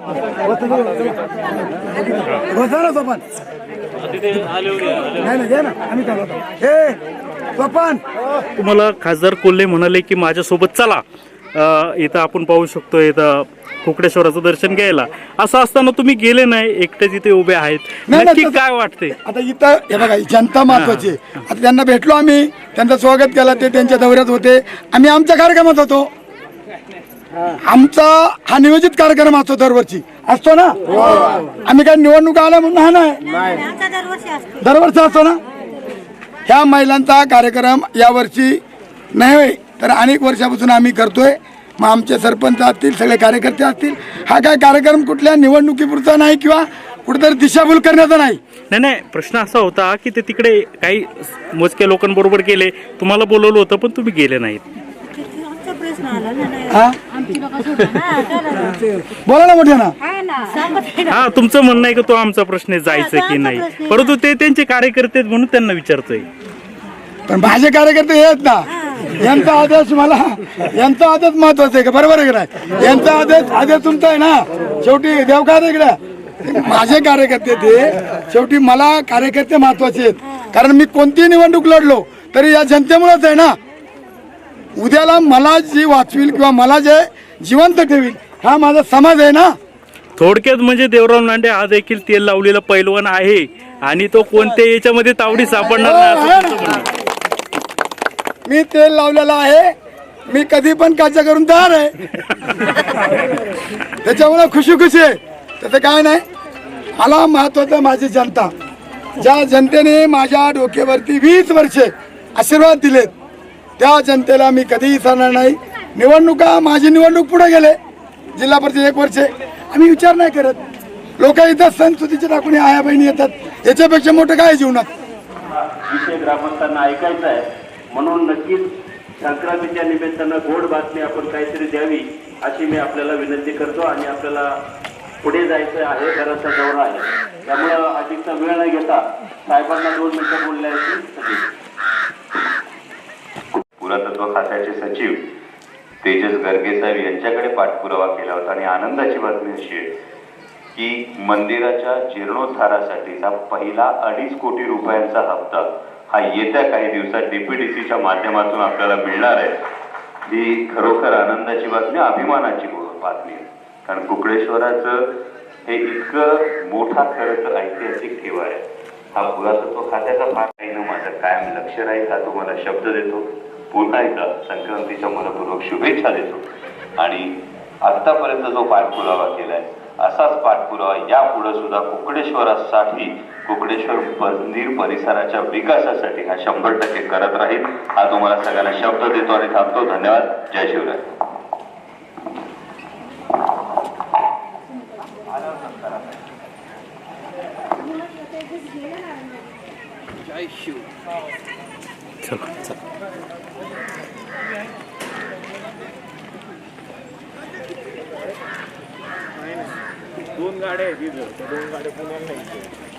सोपान सोपान तुम्हाला खासदार कोल्हे म्हणाले की माझ्यासोबत चला. इथं आपण पाहू शकतो इथं कुकडेश्वराचं दर्शन घ्यायला. असं असताना तुम्ही गेले नाही एकटे तिथे उभे आहेत. नाही, नक्की काय वाटते? आता इथं हे बघा ही जनता महत्वाची आहे. आता त्यांना भेटलो आम्ही त्यांचं स्वागत केलं ते त्यांच्या दौऱ्यात होते. आम्ही आमच्या कार्यक्रमात होतो. आमचा हा नियोजित कार्यक्रम असतो दरवर्षी. असतो ना? आम्ही काय निवडणूक आल्या म्हणून हा नाही. दरवर्षी असतो दरवर्षी असतो ना? ह्या महिलांचा कार्यक्रम यावर्षी नाही होय, तर अनेक वर्षापासून आम्ही करतोय. मग आमचे सरपंच असतील सगळे कार्यकर्ते असतील हा काय कार्यक्रम कुठल्या निवडणुकीपुरता नाही किंवा कुठेतरी दिशाभूल करण्याचा नाही. नाही नाही प्रश्न असा होता की ते तिकडे काही मोजक्या लोकांबरोबर गेले तुम्हाला बोलवलं होतं पण तुम्ही गेले नाहीत आमचा प्रश्न आला ना नाही. हा. बोला ना मोठ्या ना. हा तुमचं म्हणणं आहे की तो आमचा प्रश्न आहे जायचं की नाही. परंतु ते त्यांचे कार्यकर्ते आहेत म्हणून त्यांना विचारतोय. पण माझे कार्यकर्ते हे आहेत ना यांचा आदेश मला यांचा आदेश महत्त्वाचा आहे का? बरोबर आहे का यांचा आदेश आदेश तुमचा आहे ना? शेवटी देव का इकडे. माझे कार्यकर्ते ते शेवटी मला कार्यकर्ते महत्त्वाचे आहेत. कारण मी कोणतीही निवडणूक लढलो तरी या जनतेमुळेच आहे ना? उद्याला मला जी वाचवील किंवा मला जे जिवंत ठेवील हा माझा समाज आहे ना? थोडक्यात म्हणजे देवराव लांडे हा देखील तेल लावलेला पैलवान आहे आणि तो कोणत्या याच्यामध्ये तावडी सापडणार नाही असं तुमचं म्हणणं आहे. मी तेल लावलेलं आहे. मी कधी पण काचा करून तयार आहे. त्याच्यामुळे खुशी खुशी आहे. त्याचं काय नाही. मला महत्वाचं माझी जनता. ज्या जनतेने माझ्या डोक्यावरती वीस वर्षे आशीर्वाद दिलेत त्या जनतेला मी कधीही विसरणार नाही. निवडणुका माझी निवडणूक पुढे गेले. जिल्हा परिषद एक वर्षे. आम्ही विचार नाही करत. लोक इथं सणसुदीचे टाकून आया बहिणी येतात. याच्यापेक्षा मोठं काय जीवनात? विषय ग्रामस्थांना ऐकायचा आहे. म्हणून नक्कीच संक्रांतीच्या निमित्तानं गोड बातमी आपण काहीतरी द्यावी अशी मी आपल्याला विनंती करतो आणि आपल्याला पुढे जायचं आहे घराचा दौरा आहे. त्यामुळं अधिकचा वेळ न घेता साहेबांना दोन मिनिटं बोलण्याची पुरातत्व खात्याचे सचिव तेजस गर्गे साहेब यांच्याकडे पाठपुरावा केला होता. आणि आनंदाची बातमी अशी आहे की मंदिराच्या जीर्णोद्धारासाठीचा पहिला अडीच कोटी रुपयांचा हप्ता हा येत्या काही दिवसात डीपीडीसीच्या माध्यमातून आपल्याला मिळणार आहे. ही खरोखर आनंदाची बातमी अभिमानाची बातमी आहे. कारण कुकडेश्वराचं हे इतकं मोठा खरंच ऐतिहासिक ठेवा आहे. हा पुरातत्व खात्याचा फार काही ना माझं? कायम लक्ष राहील हा तुम्हाला शब्द देतो. पुन्हा एकदा संक्रांतीच्या मनपूर्वक शुभेच्छा देतो. आणि आतापर्यंत जो पाठपुरावा केलाय असाच पाठपुरावा यापुढे सुद्धा कुकडेश्वरासाठी कुकडेश्वर मंदिर परिसराच्या विकासासाठी हा शंभर टक्के करत राहील हा तुम्हाला सगळ्यांना शब्द देतो आणि थांबतो. धन्यवाद. जय शिवराय. दोन गाड्या आहेत इथं. त्या दोन गाड्या पुण्याला नाही